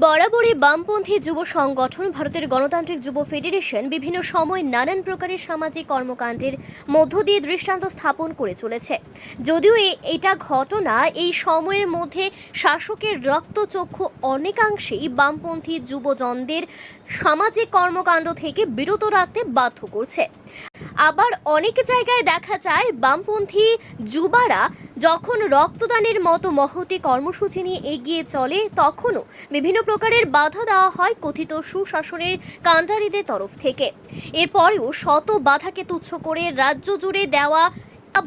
বরাবরই বামপন্থী যুব সংগঠন, ভারতের গণতান্ত্রিক যুব ফেডারেশন বিভিন্ন সময় নানান প্রকারের সামাজিক কর্মকাণ্ডের মধ্য দিয়ে দৃষ্টান্ত স্থাপন করে চলেছে। যদিও এটা ঘটনা, এই সময়ের মধ্যে শাসকের রক্তচক্ষু অনেকাংশেই বামপন্থী যুবজনদের সামাজিক কর্মকাণ্ড থেকে বিরত রাখতে বাধ্য করছে। আবার অনেক জায়গায় দেখা যায়, বামপন্থী যুবারা যখন রক্তদানের মতো মহতি কর্মসূচি নিয়ে এগিয়ে চলে, তখনও বিভিন্ন প্রকারের বাধা দেওয়া হয় কথিত সুশাসনের কাণ্ডারীদের তরফ থেকে। এরপরেও শত বাধাকে তুচ্ছ করে রাজ্য জুড়ে দেওয়া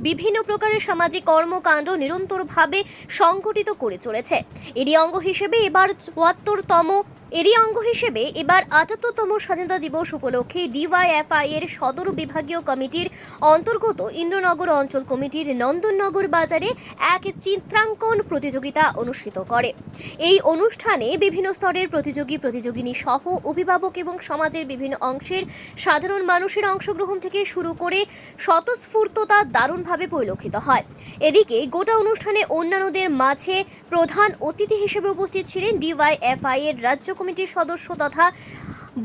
বিভিন্ন প্রকারের সামাজিক কর্মকাণ্ড নিরন্তরভাবে সংগঠিত করে চলেছে। এরই অঙ্গ হিসেবে এবার চুয়াত্তরতম এরই অঙ্গ হিসেবে এবার আটাত্তরতম স্বাধীনতা দিবস উপলক্ষে ডিওয়াইএফআই এর সদর বিভাগীয় কমিটির অন্তর্গত ইন্দ্রনগর অঞ্চল কমিটির নন্দননগর বাজারে এক চিত্রাঙ্কন প্রতিযোগিতা অনুষ্ঠিত করে। এই অনুষ্ঠানে বিভিন্ন স্তরের প্রতিযোগী, প্রতিযোগিনী সহ অভিভাবক এবং সমাজের বিভিন্ন অংশের সাধারণ মানুষের অংশগ্রহণ থেকে শুরু করে স্বতঃস্ফূর্ততা দারুণভাবে পরিলক্ষিত হয়। এদিকে গোটা অনুষ্ঠানে অন্যান্যদের মাঝে প্রধান অতিথি হিসেবে উপস্থিত ছিলেন ডিওয়াইএফআই এর রাজ্য কমিটির সদস্য তথা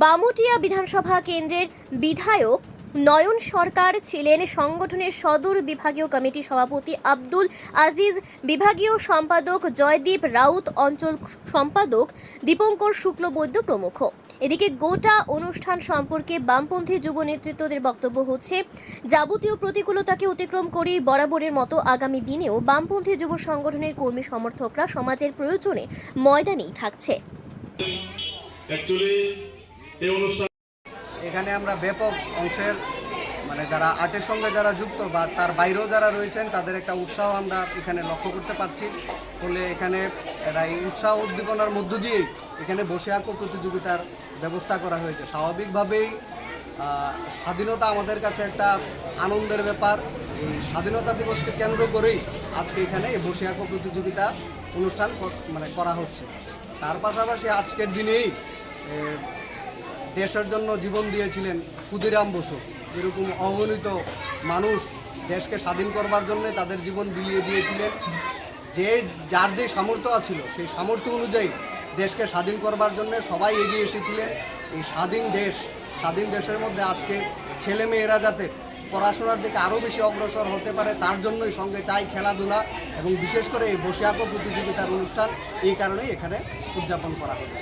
বামুটিয়া বিধানসভা কেন্দ্রের বিধায়ক নয়ন সরকার ছিলেন সংগঠনের সদর বিভাগীয় কমিটি সভাপতি আব্দুল আজিজ, বিভাগীয় সম্পাদক জয়দীপ রাউত, অঞ্চল সম্পাদক দীপঙ্কর শুক্লবৈদ্য প্রমুখ। এদিকে গোটা অনুষ্ঠান সম্পর্কে বামপন্থী যুব নেতৃত্বদের বক্তব্য হচ্ছে যাবতীয় প্রতিকূলতাকে অতিক্রম করেই বরাবরের মতো আগামী দিনেও বামপন্থী যুব সংগঠনের কর্মী সমর্থকরা সমাজের প্রয়োজনে ময়দানেই থাকছে। অ্যাকচুয়ালি এই অনুষ্ঠান এখানে আমরা ব্যাপক অংশের মানে যারা আর্টের সঙ্গে যারা যুক্ত বা তার বাইরেও যারা রয়েছেন তাদের একটা উৎসাহ আমরা এখানে লক্ষ্য করতে পারছি। ফলে এখানে একটা এই উৎসাহ উদ্দীপনার মধ্য দিয়েই এখানে বসে আঁকো প্রতিযোগিতার ব্যবস্থা করা হয়েছে। স্বাভাবিকভাবেই স্বাধীনতা আমাদের কাছে একটা আনন্দের ব্যাপার। এই স্বাধীনতা দিবসকে কেন্দ্র করেই আজকে এখানে এই বসে আঁকো প্রতিযোগিতা অনুষ্ঠান মানে করা হচ্ছে। তার পাশাপাশি আজকের দিনেই দেশের জন্য জীবন দিয়েছিলেন ক্ষুদিরাম বসু। এরকম অগণিত মানুষ দেশকে স্বাধীন করবার জন্য তাদের জীবন বিলিয়ে দিয়েছিলেন। যে যার যে সামর্থ্য আছিল সেই সামর্থ্য অনুযায়ী দেশকে স্বাধীন করবার জন্য সবাই এগিয়ে এসেছিলেন। এই স্বাধীন দেশ স্বাধীন দেশের মধ্যে আজকে ছেলে মেয়েরা যাতে পড়াশোনার দিকে আরও বেশি অগ্রসর হতে পারে তার জন্যই সঙ্গে চাই খেলাধুলা এবং বিশেষ করে এই বসে আঁকো প্রতিযোগিতার অনুষ্ঠান এই কারণেই এখানে উদযাপন করা হচ্ছে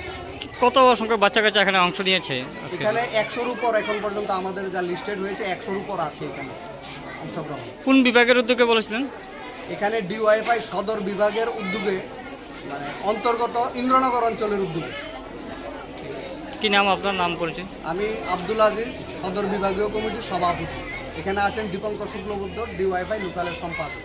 কত সংখ্যক বাচ্চা কাচ্চা এখানে অংশ নিয়েছে? এখানে একশোর উপর এখন পর্যন্ত আমাদের যা লিস্টেড হয়েছে একশোর উপর আছে এখানে অংশগ্রহণ। কোন বিভাগের উদ্যোগে বলেছিলেন? এখানে ডিওয়াইফাই সদর বিভাগের উদ্যোগে মানে অন্তর্গত ইন্দ্রনগর অঞ্চলের উদ্যোগে। কি নাম আপনার? নাম পরিচয়। আমি আব্দুল আজিজ সদর বিভাগীয় কমিটির সভাপতি। এখানে আছেন দীপঙ্কর শুক্লবুদ্ধ ডিওয়াইফাই লোকালের সম্পাদক।